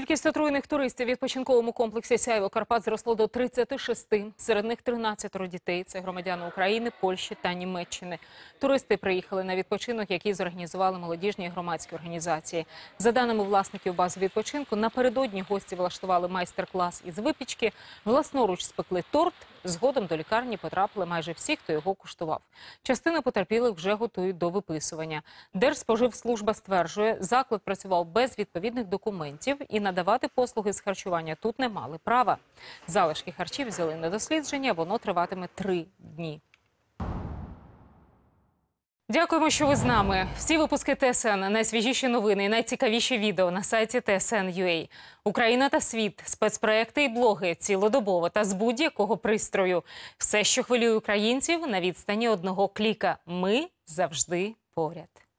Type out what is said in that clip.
Кількість отруєних туристів в відпочинковому комплексі Сяйво Карпат зросло до 36. Серед них 13 дітей. Це громадяни України, Польщі та Німеччини. Туристи приїхали на відпочинок, який зорганізували молодіжні громадські організації. За даними власників бази відпочинку, напередодні гості влаштували майстер-клас із випічки, власноруч спекли торт. Згодом до лікарні потрапили майже всі, хто його куштував. Частину потерпілих вже готують до виписування. Держспоживслужба стверджує, заклад працював без відповідних документів і надавати послуги з харчування тут не мали права. Залишки харчів взяли на дослідження, воно триватиме три дні. Дякуємо, що ви з нами. Всі випуски ТСН, найсвіжіші новини і найцікавіші відео на сайті TSN.ua. Україна та світ, спецпроекти і блоги цілодобово та з будь-якого пристрою. Все, що хвилює українців, на відстані одного кліка. Ми завжди поряд.